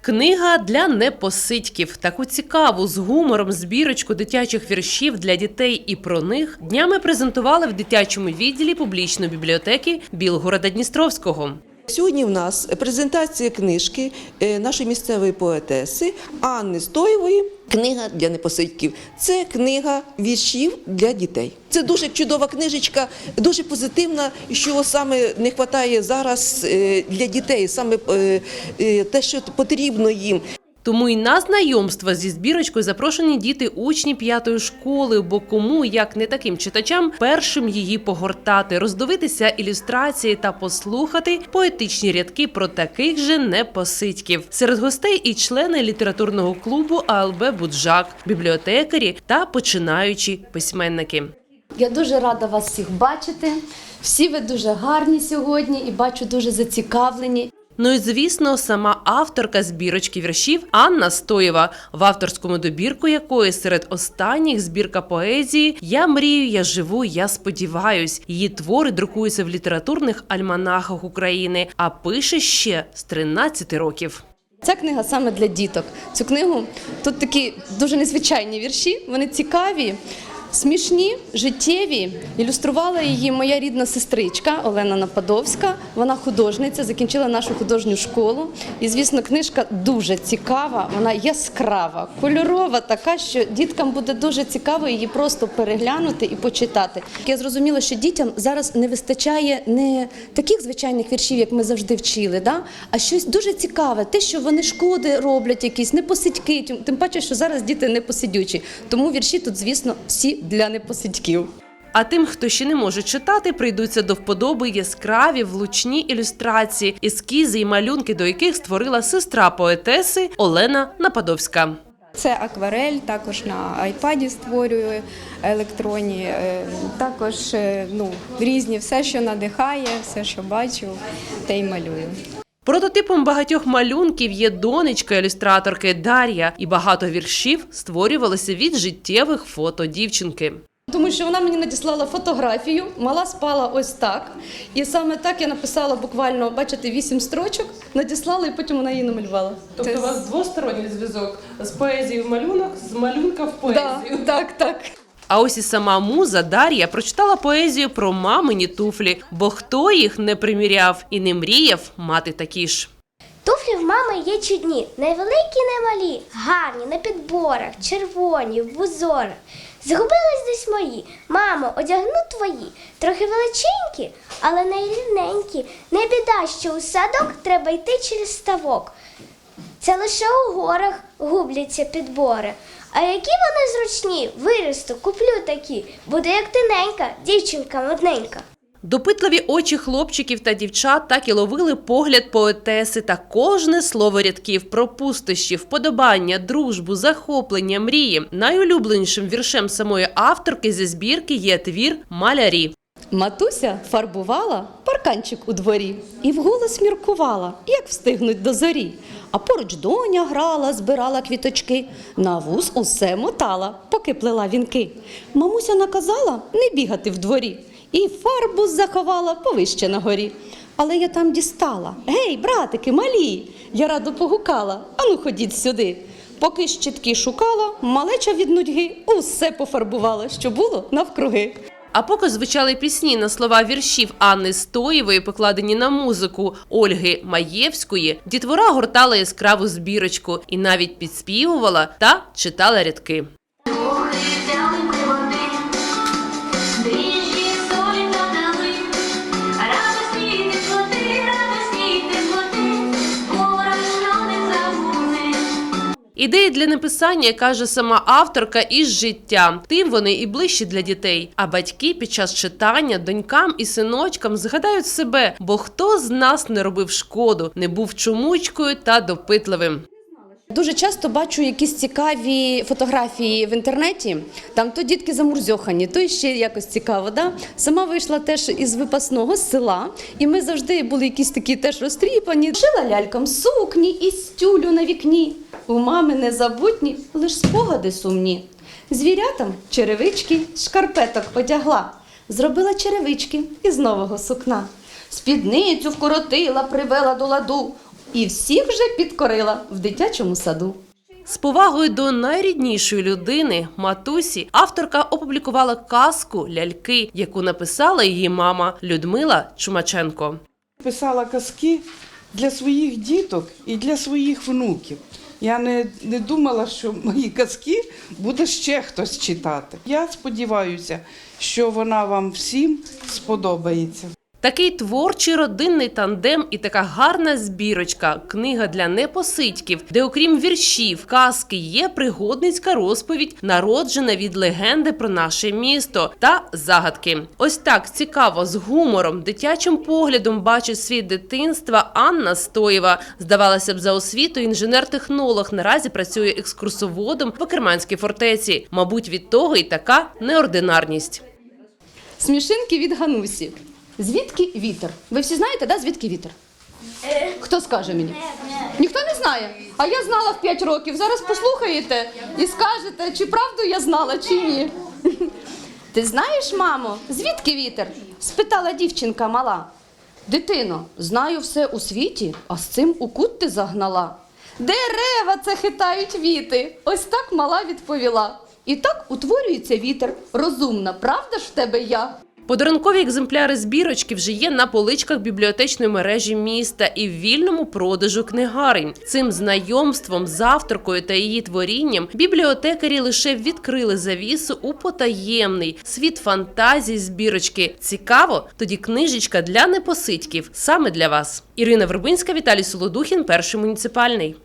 Книга для непосидьків. Таку цікаву з гумором збірочку дитячих віршів для дітей і про них днями презентували в дитячому відділі публічної бібліотеки Білгорода Дністровського. Сьогодні в нас презентація книжки е, нашої місцевої поетеси Анни Стоєвої. Книга для непосидьків. Це книга віршів для дітей. Це дуже чудова книжечка, дуже позитивна, що саме не вистачає зараз е, для дітей, саме е, те, що потрібно їм. Тому й на знайомство зі збірочкою запрошені діти учні п'ятої школи, бо кому, як не таким читачам, першим її погортати, роздивитися ілюстрації та послухати поетичні рядки про таких же непосидьків. Серед гостей і члени літературного клубу АЛБ Буджак, бібліотекарі та починаючі письменники. Я дуже рада вас всіх бачити. Всі ви дуже гарні сьогодні і бачу дуже зацікавлені. Ну і звісно, сама авторка збірочки віршів Анна Стоєва, в авторському добірку якої серед останніх збірка поезії Я мрію, я живу, я сподіваюсь. Її твори друкуються в літературних альманахах України, а пише ще з 13 років. Ця книга саме для діток. Цю книгу тут такі дуже незвичайні вірші. Вони цікаві, смішні, життєві. Ілюструвала її моя рідна сестричка Олена Нападовська. Вона художниця, закінчила нашу художню школу. І, звісно, книжка дуже цікава, вона яскрава, кольорова, така, що діткам буде дуже цікаво її просто переглянути і почитати. Я зрозуміла, що дітям зараз не вистачає не таких звичайних віршів, як ми завжди вчили, да? а щось дуже цікаве, те, що вони шкоди роблять, якісь непосидьки, тим- паче, що зараз діти непосидючі. Тому вірші тут, звісно, всі для непосидьків. А тим, хто ще не може читати, прийдуться до вподоби яскраві влучні ілюстрації, ескізи і малюнки, до яких створила сестра поетеси Олена Нападовська. Це акварель, також на айпаді створюю електронні, е, також е, ну, різні, все, що надихає, все, що бачу, те й малюю. Прототипом багатьох малюнків є донечка ілюстраторки Дар'я, і багато віршів створювалися від життєвих фото дівчинки. Тому що вона мені надіслала фотографію, мала спала ось так. І саме так я написала буквально, бачите, вісім строчок, надіслала і потім вона її намалювала. Тобто у вас двосторонній зв'язок з поезією в малюнок, з малюнка в Да, так, так. А ось і сама муза Дар'я прочитала поезію про мамині туфлі, бо хто їх не приміряв і не мріяв мати такі ж. Туфлі в мами є чудні, невеликі, немалі, гарні на підборах, червоні, в узорах. Згубились десь мої. Мамо, одягну твої, трохи величенькі, але не рівненькі. Не біда, що у садок треба йти через ставок. Це лише у горах губляться підбори. А які вони зручні, виросту, куплю такі. Буде як тиненька, дівчинка модненька. Допитливі очі хлопчиків та дівчат так і ловили погляд поетеси та кожне слово рядків про пустощі, вподобання, дружбу, захоплення, мрії. Найулюбленішим віршем самої авторки зі збірки є твір Малярі. Матуся фарбувала парканчик у дворі і вголос міркувала, як встигнуть до зорі. А поруч доня грала, збирала квіточки, на вуз усе мотала, поки плела вінки. Мамуся наказала не бігати в дворі, і фарбу заховала повище на горі. Але я там дістала. Гей, братики, малі! Я радо погукала. Ану, ходіть сюди. Поки щітки шукала, малеча від нудьги усе пофарбувала, що було навкруги. А поки звучали пісні на слова віршів Анни Стоєвої, покладені на музику Ольги Маєвської, дітвора гортала яскраву збірочку і навіть підспівувала та читала рядки. Ідеї для написання каже сама авторка із життя. Тим вони і ближчі для дітей. А батьки під час читання донькам і синочкам згадають себе, бо хто з нас не робив шкоду, не був чомучкою та допитливим. Дуже часто бачу якісь цікаві фотографії в інтернеті. Там то дітки замурзьохані, то ще якось цікаво. Да? Сама вийшла теж із випасного села, і ми завжди були якісь такі теж розтріпані. Шила лялькам сукні і стюлю на вікні. У мами незабутні, лиш спогади сумні. Звірятам черевички, шкарпеток одягла. Зробила черевички із нового сукна. Спідницю вкоротила, привела до ладу. і всіх вже підкорила в дитячому саду. З повагою до найріднішої людини, матусі, авторка опублікувала казку ляльки, яку написала її мама Людмила Чумаченко. Писала казки для своїх діток і для своїх внуків. Я не, не думала, що мої казки буде ще хтось читати. Я сподіваюся, що вона вам всім сподобається. Такий творчий родинний тандем і така гарна збірочка, книга для непосидьків, де окрім віршів, казки є пригодницька розповідь, народжена від легенди про наше місто та загадки. Ось так цікаво з гумором, дитячим поглядом бачить світ дитинства Анна Стоєва. Здавалося б, за освітою інженер-технолог наразі працює екскурсоводом в Акерманській фортеці. Мабуть, від того і така неординарність. Смішинки від Ганусі. Звідки вітер? Ви всі знаєте, да, звідки вітер? Хто скаже мені? Ніхто не знає. А я знала в 5 років. Зараз послухаєте і скажете, чи правду я знала, чи ні. Ти знаєш, мамо, звідки вітер? спитала дівчинка мала. Дитино, знаю все у світі, а з цим у кут ти загнала. Дерева це хитають віти. Ось так мала відповіла. І так утворюється вітер. Розумна, правда ж в тебе я? Подарункові екземпляри збірочки вже є на поличках бібліотечної мережі міста і в вільному продажу книгарень. Цим знайомством з авторкою та її творінням бібліотекарі лише відкрили завісу у потаємний світ фантазій збірочки. Цікаво, тоді книжечка для непосидьків саме для вас. Ірина Вербинська, Віталій Солодухін, перший муніципальний.